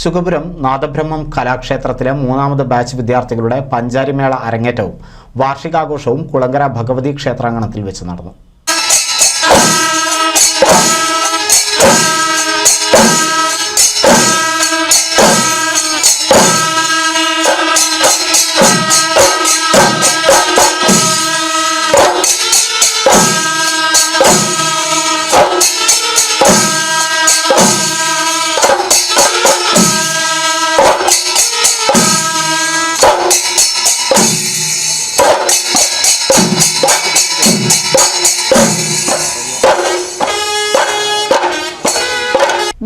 ശുഗപുരം നാദബ്രഹ്മം കലാക്ഷേത്രത്തിലെ മൂന്നാമത് ബാച്ച് വിദ്യാർത്ഥികളുടെ പഞ്ചാരിമേള അരങ്ങേറ്റവും വാർഷികാഘോഷവും കുളങ്കര ഭഗവതി ക്ഷേത്രാങ്കണത്തിൽ വെച്ച് നടന്നു.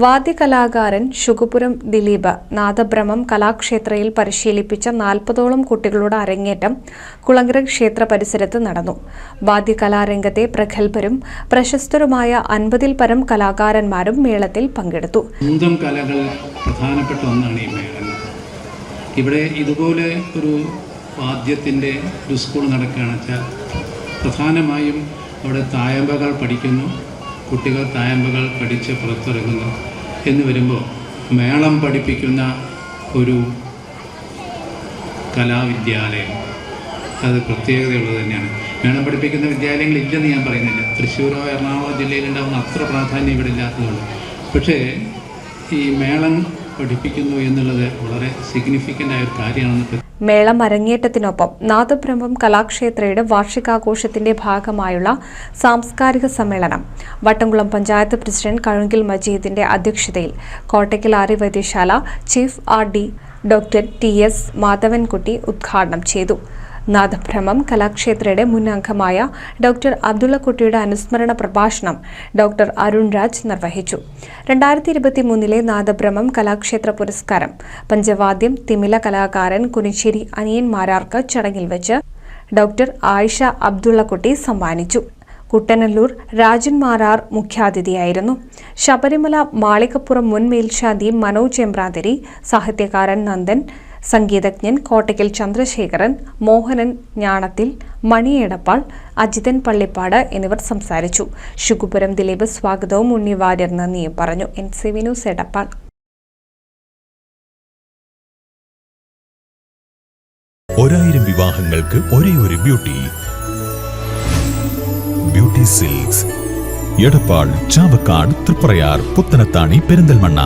വാദ്യകലാകാരൻ ശുഗപുരം ദിലീപ് നാദബ്രഹ്മം കലാക്ഷേത്രയിൽ പരിശീലിപ്പിച്ച നാൽപ്പതോളം കുട്ടികളുടെ അരങ്ങേറ്റം കുളങ്കര ക്ഷേത്ര പരിസരത്ത് നടന്നു. വാദ്യകലാരംഗത്തെ പ്രഗത്ഭരും പ്രശസ്തരുമായ അൻപതിൽ പരം കലാകാരന്മാരും മേളത്തിൽ പങ്കെടുത്തു. കലകൾ പ്രധാനപ്പെട്ട ഒന്നാണ് ഈ മേള. ഇവിടെ ഇതുപോലെ ഒരു വാദ്യത്തിന്റെ ഒരു സ്കൂൾ നടക്കുകയാണെന്ന് വെച്ചാൽ പ്രധാനമായും അവിടെ തായമ്പകൾ പഠിക്കുന്നു. കുട്ടികൾ തായമ്പകൾ പഠിച്ച് പുറത്തിറങ്ങുന്നു. എന്ന് വരുമ്പോൾ മേളം പഠിപ്പിക്കുന്ന ഒരു കലാവിദ്യാലയം. അത് പ്രത്യേകതയുള്ളത് തന്നെയാണ്. മേളം പഠിപ്പിക്കുന്ന വിദ്യാലയങ്ങൾ ഇല്ലെന്ന് ഞാൻ പറയുന്നില്ല. തൃശ്ശൂരോ എറണാകുളം ജില്ലയിലുണ്ടാകുന്ന അത്ര പ്രാധാന്യം ഇവിടെ ഇല്ലാത്തതുകൊണ്ട്. പക്ഷേ ഈ മേളം പഠിപ്പിക്കുന്നു എന്നുള്ളത് വളരെ സിഗ്നിഫിക്കന്റ് ആയ ഒരു കാര്യമാണെന്ന് മേളം അരങ്ങേറ്റത്തിനൊപ്പം നാദബ്രഹ്മം കലാക്ഷേത്രയുടെ വാർഷികാഘോഷത്തിന്റെ ഭാഗമായുള്ള സാംസ്കാരിക സമ്മേളനം. വട്ടംകുളം പഞ്ചായത്ത് പ്രസിഡന്റ് കഴുങ്കിൽ മജീദിന്റെ അധ്യക്ഷതയിൽ Kottakkal Aryavaidyasala chief R D doctor T S Madhavankutty ഉദ്ഘാടനം ചെയ്തു. നാദബ്രഹ്മം കലാക്ഷേത്രയുടെ മുൻ അംഗമായ ഡോക്ടർ അബ്ദുള്ളക്കുട്ടിയുടെ അനുസ്മരണ പ്രഭാഷണം ഡോക്ടർ അരുൺ രാജ് നിർവഹിച്ചു. രണ്ടായിരത്തി ഇരുപത്തി മൂന്നിലെ നാദബ്രഹ്മം കലാക്ഷേത്ര പുരസ്കാരം. പഞ്ചവാദ്യം തിമില കലാകാരൻ കുനിശ്ശേരി അനിയൻ മാരാർക്ക് ചടങ്ങിൽ വെച്ച് ഡോക്ടർ ആയിഷ അബ്ദുള്ളക്കുട്ടി സമ്മാനിച്ചു. കുട്ടനല്ലൂർ രാജൻ മാരാർ മുഖ്യാതിഥിയായിരുന്നു. ശബരിമല മാളികപ്പുറം മുൻ മേൽശാന്തി മനോജ് എമ്പ്രാതിരി സാഹിത്യകാരൻ നന്ദൻ സംഗീതജ്ഞൻ കോട്ടയ്ക്കൽ ചന്ദ്രശേഖരൻ മോഹനൻ ഞാണത്തിൽ മണിയേടപ്പാൾ അജിതൻ പള്ളിപ്പാട് എന്നിവർ സംസാരിച്ചു. ശുകുപുരം ദിലീപ് സ്വാഗതവും ഉണ്ണി വാര്യർ നന്ദിയും പറഞ്ഞു. N C V news Edappal. ഒരായിരം വിവാഹങ്ങൾക്ക് ഒരേ ഒരു beauty. Beauty silks. Edappal Chavakkad Triprayar Puthanathani Perinthalmanna.